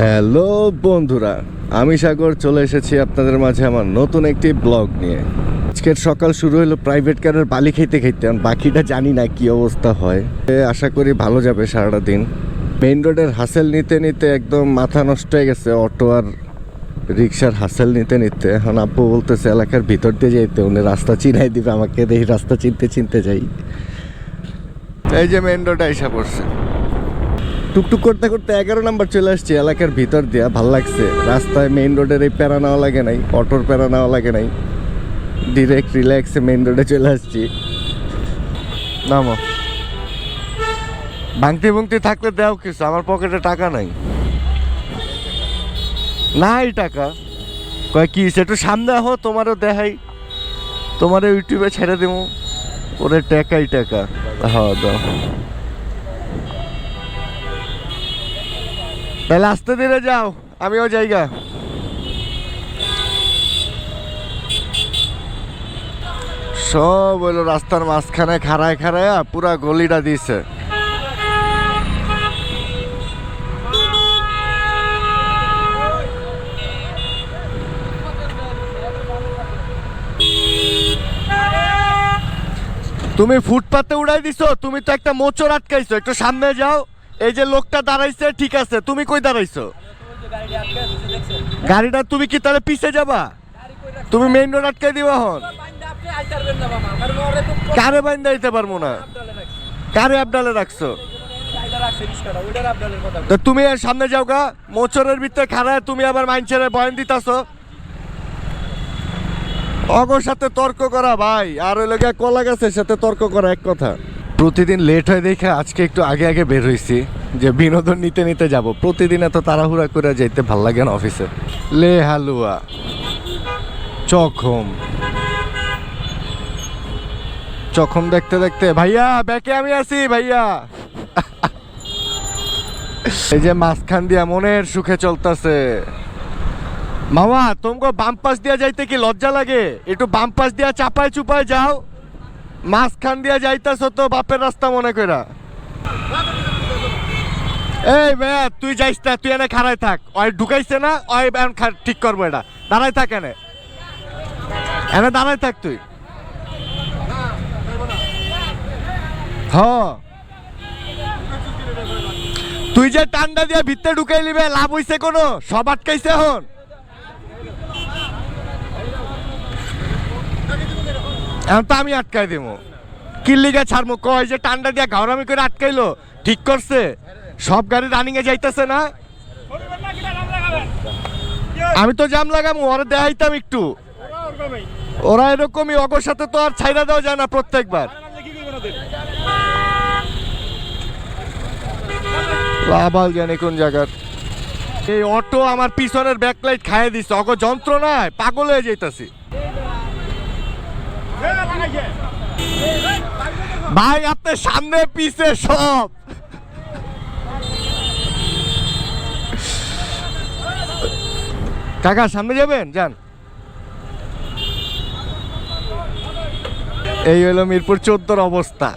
Hello বন্ধুরা, আমি সাগর, চলে এসেছি আপনাদের মাঝে আমার নতুন একটি ব্লগ নিয়ে। আজকের সকাল শুরু হলো প্রাইভেট কারের বালি খেতে খেতে বাকিটা জানি না কি অবস্থা হয়। আশা করি ভালো যাবে সারাটা দিন। মেইন রোডের হাসেল নিতে নিতে একদম মাথা নষ্ট হয়ে গেছে অটো আর রিক্সার হাসেল নিতে নিতে। এখন আব্বু বলতেছে, এলাকার ভিতর দিয়ে যেতে, উনি রাস্তা চিনাই দিবে আমাকে দেখি রাস্তা চিনতে চিনতে যাই। এই যে মেইন রোডে আইসা পড়ছে। টুকটুক করতে করতে এগারো নাম্বার চলে আসছি, এলাকার ভিতর দিয়া ভালো লাগছে। রাস্তায় মেইন রোডের এই প্যারা নেওয়া লাগে নাই, অটোর প্যারা নেওয়া লাগে নাই। ডিরেক্ট রিল্যাক্সে মেইন রোডে চলে আসছি। নামো। ভাঙতি ভুংতি থাকলে দেও কিছু, আমার পকেটে টাকা নাই। নাই টাকা। কয় কি একটু সামনে হো তোমারও দেখাই। তোমার ইউটিউবে ছেড়ে দেবো ওরে টাকাই টাকা। হ্যাঁ দাও। তাহলে আস্তে ধীরে যাও, আমিও জায়গা সব হইল রাস্তার মাঝখানে খাড়ায় খাড়ায় পুরা গলিটা দিছে। তুমি ফুটপাতে উড়াই দিছো, তুমি তো একটা মোচর আটকাইছো, একটু সামনে যাও। এই যে লোকটা দাঁড়াইছে, ঠিক আছে, তুমি কই দাঁড়াইছো? গাড়িটা তুমি কি তাহলে পিছে যাবা? তুমি মেইন রোড আটকাই দিবা হন কারে বাইন্দা দিতে পারব না? কারে আবডালে রাখছো? তো তুমি আর সামনে যাও গা, মোচরের ভিতরে খাড়ায় তুমি আবার মাইনছের বয়ান দিতাছো। অগর সাথে তর্ক করা ভাই, আর ওই লোকে কলা গাছের সাথে তর্ক করা এক কথা। প্রতিদিন লেট হয় দেখে আজকে একটু আগে আগে বের হইছি যে বিনোদন নিতে নিতে যাব। প্রতিদিন এত তাড়াহুড়া করে যাইতে ভালো লাগে না অফিসে লে হালুয়া চখম চখম দেখতে দেখতে, ভাইয়া, ব্যাকে আমি আছি, ভাইয়া। এই যে মাঝখান দিয়া মনের সুখে চলতেছে। মামা, তোমাকে বাম পাশ দিয়া যাইতে কি লজ্জা লাগে? একটু বাম পাশ দিয়া চাপায় চুপায় যাও। মাঝখান দিয়া যাইতাছ তো বাপের রাস্তা মনে কইরা। এই ভাইয়া তুই যাইস না, তুই এনে খাড়াই থাক। ওই ঢুকাইছে না, ওই এখন ঠিক করব এটা। দাঁড়াই থাক এনে। এনে দাঁড়াই থাক তুই। হ। তুই যে টান্ডা দিয়ে ভিতরে ঢুকাই লিবে লাভ হইছে কোনো? সব আটকাইছে এখন। এখন তো আমি আটকাই দেবো। কিল্লিগা ছাড়মু, কয় যে টান্ডা দিয়া ঘাওরামি করে আটকাইলো, ঠিক করছে? সব গাড়ি রানিং এ যাইতেছে না। আমি তো জাম লাগামু, ওরা দেখাইতাম একটু। ওরা এরকমই অগর সাথে তো আর ছাইরা দেওয়া যায় না প্রত্যেকবার। লাভাল জানি কোন জায়গার। এই অটো আমার পিছনের ব্যাকলাইট খাইয়ে দিচ্ছে অগ যন্ত্রণায় পাগল হয়ে যাইতাছি। ভাই আপনার সামনে পিছে সব। কাকা, সামনে যাবেন? যান। এই হলো মিরপুর চোদ্দোর অবস্থা।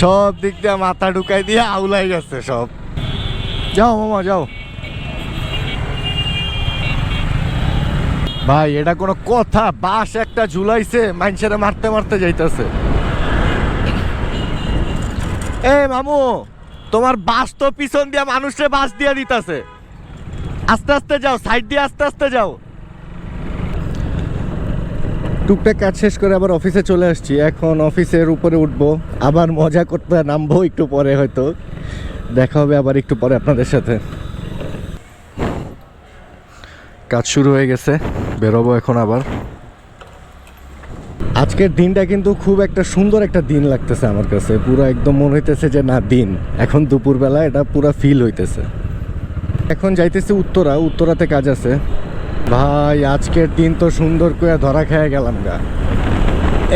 সব দিক দিয়ে মাথা ঢুকাই দিয়ে আউলাই গেছে সব। যাও, মামা, যাও। ভাই, এটা কোনো কথা। বাস একটা ঝুলাইছে, মানুষেরা মারতে মারতে যাইতেছে। এ মামু, তোমার বাস তো পিছন দিয়া মানুষে বাস দিয়া দিতাছে। আস্তে আস্তে যাও সাইড দিয়ে আস্তে আস্তে যাও। টুকটাক কাজ শেষ করে আবার অফিসে চলে আসছি। এখন অফিসের উপরে উঠবো। আবার মজা করতে নামবো একটু পরে হয়তো। দেখা হবে আবার একটু পরে আপনাদের সাথে। কাজ শুরু হয়ে গেছে। বেরোবো এখন আবার। আজকের দিনটা কিন্তু খুব একটা সুন্দর একটা দিন লাগতেছে আমার কাছে। পুরো একদম মনে হইতেছে যে, না, দিন। এখন দুপুরবেলা এটা পুরো ফিল হইতেছে। এখন যাইতেছি উত্তরা। উত্তরাতে কাজ আছে। ভাই, আজকের দিন তো সুন্দর করে ধরা খেয়ে গেলাম গা।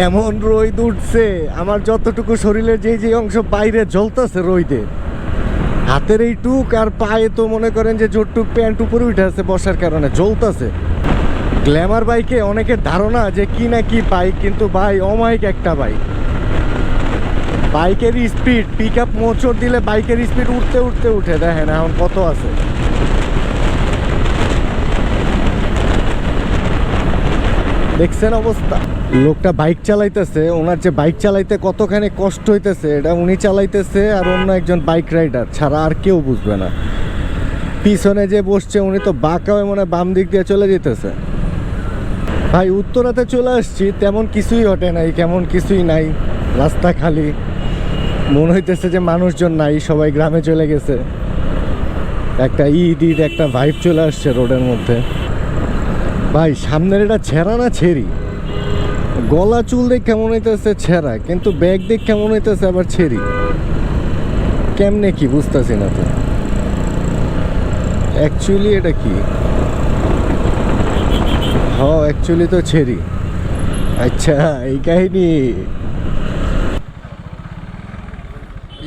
এমন রোদ উঠছে, আমার যতটুকু শরীরের যে যে অংশ বাইরে জ্বলতেছে রোদে। হাতের এই টুক আর পায়ে তো মনে করেন যে জোরটুক প্যান্ট উপরে উঠে আছে বসার কারণে, জ্বলতেছে। গ্ল্যামার বাইকে অনেকের ধারণা যে কি না কি বাইক, কিন্তু ভাই, অমায়িক একটা বাইক। বাইকের স্পিড পিক আপ মোচড় দিলে বাইকের স্পিড উঠতে উঠতে উঠে। দেখেন এখন কত আছে। দেখছেন অবস্থা? লোকটা বাইক চালাইতেছে, ওনার যে বাইক চালাইতে কতখানি কষ্ট হইতেছে, এটা উনি চালাইতেছে আর অন্য একজন বাইক রাইডার, ছাড়া আর কেউ বুঝবে না। পিছনে যে বসছে, উনি তো বাঁকা মনে বাম দিক দিয়ে চলে যেতেছে। ভাই, উত্তরাতে চলে আসছি, তেমন কিছুই ঘটে নাই, কেমন কিছুই নাই, রাস্তা খালি। মনে হইতেছে যে মানুষজন নাই, সবাই গ্রামে চলে গেছে। একটা ঈদ একটা ভাইব চলে আসছে রোডের মধ্যে। ভাই, সামনের এটা ছেঁড়া না ছেড়ি? গলা চুল দেখ কেমন হইতেছে ছেঁড়া, কিন্তু ব্যাগ দেখ কেমন হইতেছে আবার ছেড়ি? কেমনে কি, বুঝতেছি না তো। অ্যাকচুয়ালি এটা কি? অ্যাকচুয়ালি তো ছেড়ি। আচ্ছা এই কাহিনী।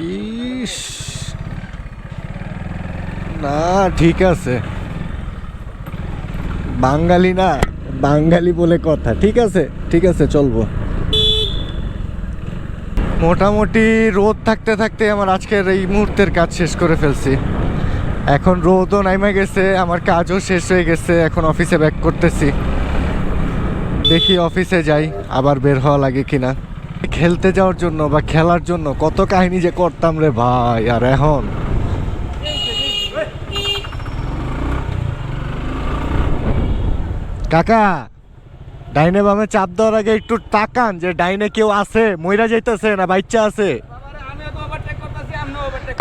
ইস। না, ঠিক আছে। বাঙালি না, বাঙালি বলে কথা। ঠিক আছে ঠিক আছে, চলবো। মোটামুটি রোদ থাকতে থাকতে আমার আজকের এই মুহূর্তের কাজ শেষ করে ফেলছি। এখন রোদও নাইমে গেছে, আমার কাজও শেষ হয়ে গেছে, এখন অফিসে ব্যাক করতেছি। দেখি অফিসে যাই, আবার বের হওয়া লাগে কিনা। খেলতে যাওয়ার জন্য বা খেলার জন্য কত কাহিনী যে করতাম রে ভাই, আর এখন? কাকা, ডাইনে বামে চাপ দেওয়ার আগে একটু তাকান যে ডাইনে কেউ আছে, মইরা যাইতেছে না বাচ্চা আছে?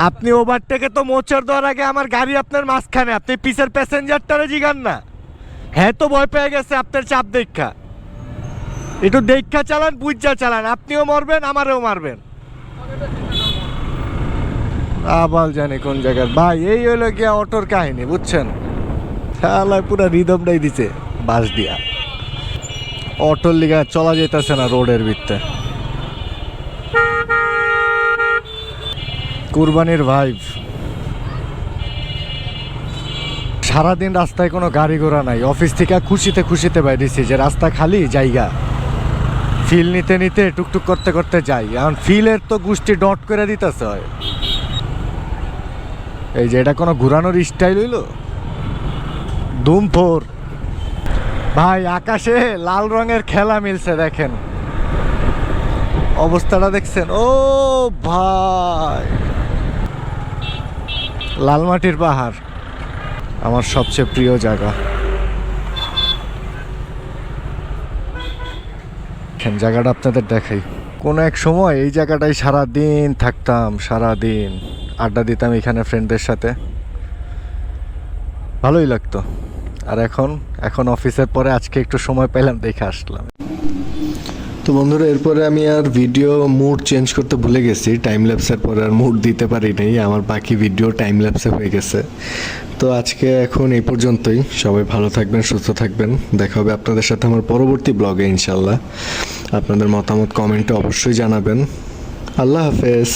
আপনি ওভারটেকে তো মোচর দেওয়ার আগে আমার গাড়ি আপনার মাঝখানে, আপনি পিসের প্যাসেঞ্জারটারে জিগান না। হ্যাঁ তো ভয় পেয়ে গেছে আপনার চাপ দেখা। একটু দেখা চালান, বুঝা চালান। আপনিও মরবেন, আমারও মারবেন। আবাল জানি কোন জায়গার। ভাই, এই হলো গিয়া অটোর কাহিনী, বুঝছেন? শালায় পুরো রিদমটাই দিছে বাস দিয়া। অটোর লিগা চলা যেতেছে না রোডের ভিত্তে। কুরবানির ভাইব সারাদিন রাস্তায় কোনো গাড়ি ঘোড়া নাই। অফিস থেকে খুশিতে খুশিতে বাইরেছি যে রাস্তা খালি, জায়গা। ফিল নিতে নিতে টুকটুক করতে করতে যাই। এখন ফিলের তো গোষ্ঠী ডট করে দিতেছে। হয় এই যে এটা কোনো ঘুরানোর স্টাইল হইল? ধুম ফোর ভাই, আকাশে লাল রঙের খেলা মিলছে, দেখেন। অবস্থাটা দেখছেন? ও ভাই! লালমাটির পাহাড়। আমার সবচেয়ে প্রিয় জায়গা। দেখেন, জায়গাটা আপনাদের দেখাই। কোনো এক সময় এই জায়গাটায় সারা দিন থাকতাম সারা দিন আড্ডা দিতাম এখানে ফ্রেন্ডদের সাথে। ভালোই লাগতো। আর এখন এখন অফিসের পরে আজকে একটু সময় পেলাম দেখে আসলাম। তো বন্ধুরা, এরপরে আমি আর ভিডিও মুড চেঞ্জ করতে ভুলে গেছি। টাইম ল্যাপসের পরে আর মুড দিতে পারি নাই। আমার বাকি ভিডিও টাইম ল্যাপসে হয়ে গেছে। তো আজকে এখন এই পর্যন্তই। সবাই ভালো থাকবেন, সুস্থ থাকবেন। দেখা হবে আপনাদের সাথে আমার পরবর্তী ব্লগে ইনশাল্লাহ আপনাদের মতামত কমেন্টে অবশ্যই জানাবেন। আল্লাহ হাফেজ।